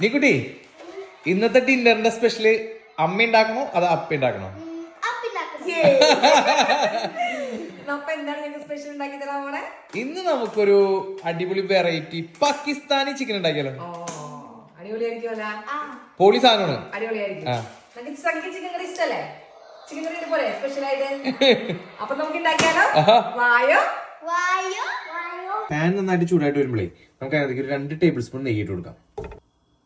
നീക്കുട്ടി ഇന്നത്തെ ഡിന്നറിന്റെ സ്പെഷ്യൽ അമ്മ ഉണ്ടാക്കണോ അതോ അപ്പ ഉണ്ടാക്കണോ? ഇന്ന് നമുക്കൊരു അടിപൊളി വെറൈറ്റി പാകിസ്ഥാനി ചിക്കൻ ഉണ്ടാക്കിയാലോ? പോളി സാധനമാണ്. പാൻ നന്നായിട്ട് ചൂടായിട്ട് വരുമ്പോഴേ നമുക്ക് അതിനകത്തേക്ക് രണ്ട് ടേബിൾ സ്പൂൺ നെയ്യിട്ട് കൊടുക്കാം.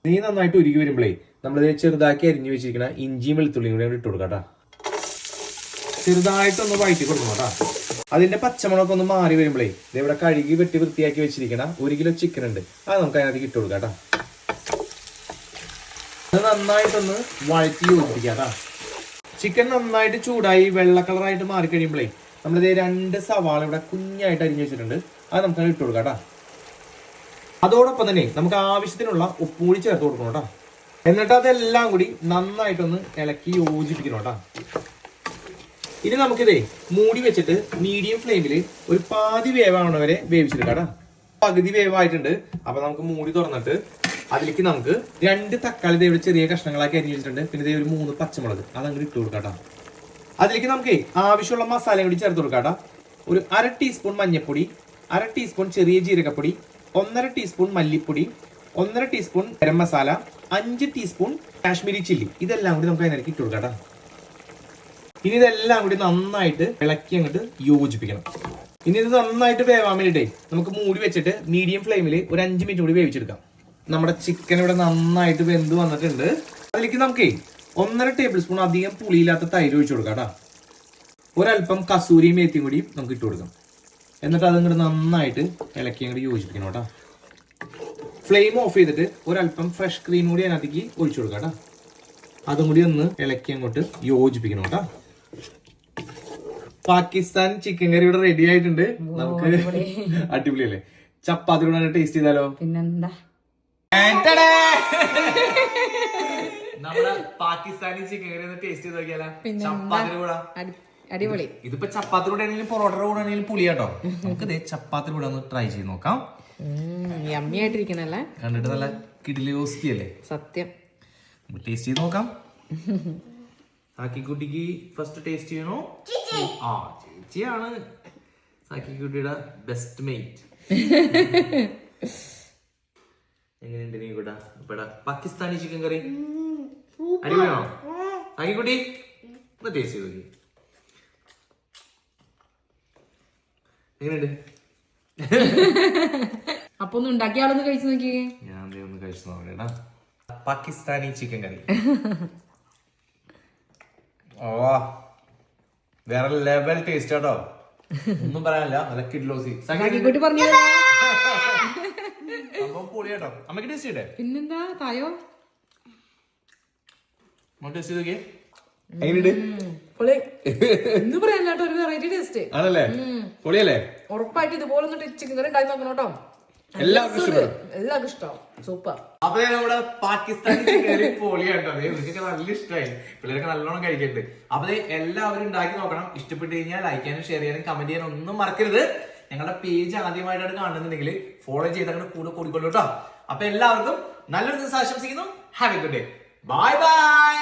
നെയ്യ് നന്നായിട്ട് ഉരുകി വരുമ്പോഴേ നമ്മൾ ചെറുതാക്കി അരിഞ്ഞു വെച്ചിരിക്കുന്ന ഇഞ്ചി വെളുത്തുള്ളിയും കൂടി ഇട്ട് കൊടുക്കാം കേട്ടോ. ചെറുതായിട്ടൊന്ന് വഴറ്റി കൊടുക്കണം കേട്ടോ. അതിന്റെ പച്ചമുളകൊക്കെ ഒന്ന് മാറി വരുമ്പോഴേ ഇവിടെ കഴുകി വെട്ടി വൃത്തിയാക്കി വെച്ചിരിക്കണ ഒരു കിലോ ചിക്കൻ ഉണ്ട്. അത് നമുക്ക് അതിനകത്ത് ഇട്ട് കൊടുക്കാം കേട്ടോ. അത് നന്നായിട്ടൊന്ന് വഴറ്റി യോജിപ്പിക്കാം കേട്ടോ. ചിക്കൻ നന്നായിട്ട് ചൂടായി വെള്ള കളറായിട്ട് മാറി കഴിയുമ്പോഴേ നമ്മളിത് രണ്ട് സവാള ഇവിടെ കുഞ്ഞായിട്ട് അരിഞ്ഞു വെച്ചിട്ടുണ്ട്. അത് നമുക്ക് ഇട്ട് കൊടുക്കാം കേട്ടോ. അതോടൊപ്പം തന്നെ നമുക്ക് ആവശ്യത്തിനുള്ള ഉപ്പൂടി ചേർത്ത് കൊടുക്കണം കേട്ടോ. എന്നിട്ട് അതെല്ലാം കൂടി നന്നായിട്ടൊന്ന് ഇളക്കി യോജിപ്പിക്കണം കേട്ടോ. ഇനി നമുക്കിതേ മൂടി വെച്ചിട്ട് മീഡിയം ഫ്ലെയിമിൽ ഒരു പാതി വേവാവണ വരെ വേവിച്ചെടുക്കാം കേട്ടോ. പകുതി വേവായിട്ടുണ്ട്. അപ്പൊ നമുക്ക് മൂടി തുറന്നിട്ട് അതിലേക്ക് നമുക്ക് രണ്ട് തക്കാളി ദേ ഇവിടെ ചെറിയ കഷ്ണങ്ങളാക്കി അരിഞ്ഞ് വെച്ചിട്ടുണ്ട്. പിന്നെ ദേ ഒരു മൂന്ന് പച്ചമുളക് അതങ്ങനെ ഇട്ട് കൊടുക്കാം കേട്ടോ. അതിലേക്ക് നമുക്ക് ആവശ്യമുള്ള മസാല കൂടി ചേർത്ത് കൊടുക്കാം കേട്ടോ. ഒരു അര ടീസ്പൂൺ മഞ്ഞൾപ്പൊടി അര ടീസ്പൂൺ ചെറിയ ജീരകപ്പൊടി ഒന്നര ടീസ്പൂൺ മല്ലിപ്പൊടി ഒന്നര ടീസ്പൂൺ ഗരം മസാല അഞ്ച് ടീസ്പൂൺ കാശ്മീരി ചില്ലി. ഇതെല്ലാം കൂടി നമുക്ക് അതിനിടയ്ക്ക് ഇട്ട് കൊടുക്കാം ഇനി ഇതെല്ലാം കൂടി നന്നായിട്ട് ഇളക്കി അങ്ങോട്ട് യോജിപ്പിക്കണം. ഇനി ഇത് നന്നായിട്ട് വേവാൻ വേണ്ടിട്ടേ നമുക്ക് മൂടി വെച്ചിട്ട് മീഡിയം ഫ്ലെയിമിൽ ഒരു അഞ്ച് മിനിറ്റ് കൂടി വേവിച്ചെടുക്കാം. നമ്മുടെ ചിക്കൻ ഇവിടെ നന്നായിട്ട് വെന്ത് വന്നിട്ടുണ്ട്. അതിലേക്ക് നമുക്ക് ഒന്നര ടേബിൾ സ്പൂൺ അധികം പുളിയില്ലാത്ത തൈര് ഒഴിച്ചു കൊടുക്കാം കേട്ടോ ഒരല്പം കസൂരിയും മേത്തിയും കൂടി നമുക്ക് ഇട്ട് കൊടുക്കാം. എന്നിട്ട് അതങ്ങോട്ട് നന്നായിട്ട് ഇളക്കി അങ്ങോട്ട് യോജിപ്പിക്കണം കേട്ടോ ഫ്ലെയിം ഓഫ് ചെയ്തിട്ട് ഒരല്പം ഫ്രഷ് ക്രീം കൂടി അതിനകത്തേക്ക് ഒഴിച്ചു കൊടുക്കാം കേട്ടോ അതും കൂടി ഒന്ന് ഇളക്കി അങ്ങോട്ട് യോജിപ്പിക്കണം കേട്ടോ പാകിസ്ഥാൻ ചിക്കൻ കറി ഇവിടെ റെഡി ആയിട്ടുണ്ട്. നമുക്ക് അടിപൊളിയല്ലേ? ചപ്പാത്തി കൂടെ ടേസ്റ്റ് ചെയ്താലോ? പിന്നെന്താ? നമ്മുടെ പാകിസ്ഥാനി ചിക്കൻ കറി ഒന്ന് ടേസ്റ്റ് ചെയ്ത് നോക്കിയാലോ? ചപ്പാത്തി കൂടെ. അടിപൊളി. ഇതിപ്പോ ചപ്പാത്തി കൂടെ ആണെങ്കിലും പൊറോട്ടയുടെ കൂടെ ആണെങ്കിലും പുളിയാട്ടോ. നമുക്ക് ഇതേ ചപ്പാത്തി കൂടെ ഒന്ന് ട്രൈ ചെയ്ത് നോക്കാം. യമ്മി ആയിട്ടിരിക്കണല്ലേ? കണ്ടിട്ട് നല്ല കിഡിലോസ്റ്റി അല്ലേ? സത്യം. നമുക്ക് ടേസ്റ്റ് ചെയ്ത് നോക്കാം. സാക്കിക്കുട്ടിക്ക് ഫസ്റ്റ് ടേസ്റ്റ് ചെയ്യണോ? ആ ചേച്ചിയാണ് സാക്കിക്കുട്ടിയുടെ ബെസ്റ്റ് മെയ്റ്റ് എങ്ങനെയുണ്ട് നീ കൂടാ ഇപ്പടാ പാകിസ്ഥാനി ചിക്കൻ കറി. അടിപൊളിയാണോ? സാക്കിക്കുട്ടി ഒന്ന് ടേസ്റ്റ് ചെയ്ത് നോക്കി. എങ്ങനെയുണ്ട്? അപ്പൊ ഒന്ന് ഉണ്ടാക്കിയ ആളൊന്ന് കഴിച്ചു നോക്കിയേ. ഞാൻ ദേ ഒന്ന് കഴിച്ചു നോക്കണേടാ പാകിസ്ഥാനി ചിക്കൻ കറി. ഓ വേറെ ലെവൽ ടേസ്റ്റ് കേട്ടോ ഒന്നും പറയാനില്ല നല്ല കിഡ്ലോസി. കുട്ടി പറഞ്ഞു? സംഭവം പൊളി കേട്ടോ അമ്മയ്ക്ക് ടേസ്റ്റ് ചെയ്തേ പിന്നെന്താ തായോ? ടേസ്റ്റ് ചെയ്ത് നോക്കിയേ. എങ്ങനെയുണ്ട്? പൊളി. എന്ന് പറയാനില്ലാട്ടോ ഒരു വെറൈറ്റി ടേസ്റ്റ് ആണല്ലേ? പൊളിയല്ലേ? ഉറപ്പായിട്ട് ഇതുപോലെ ചിക്കൻ കറി ഉണ്ടാക്കി നോക്കണം കേട്ടോ. എല്ലാവർക്കും ഇഷ്ടപ്പെടും. എല്ലാവർക്കും ഇഷ്ടം. സൂപ്പർ. അപ്പൊ നമ്മുടെ പാകിസ്ഥാനി പൊളിയാട്ടോ. നല്ല ഇഷ്ടമായി. പിള്ളേർക്ക് നല്ലോണം കഴിക്കുന്നുണ്ട് അപ്പൊ ദേ എല്ലാവരും ഉണ്ടാക്കി നോക്കണം. ഇഷ്ടപ്പെട്ട് കഴിഞ്ഞാൽ ലൈക്ക് ചെയ്യാനും ഷെയർ ചെയ്യാനും കമന്റ് ചെയ്യാനും ഒന്നും മറക്കരുത്. ഞങ്ങളുടെ പേജ് ആദ്യമായിട്ടാണ് കാണുന്നുണ്ടെങ്കിൽ ഫോളോ ചെയ്ത് അങ്ങനെ കൂടെ കൂടിക്കൊള്ളൂ കേട്ടോ. അപ്പൊ എല്ലാവർക്കും നല്ലൊരു ദിവസം ആശംസിക്കുന്നു. Happy a good day bye bye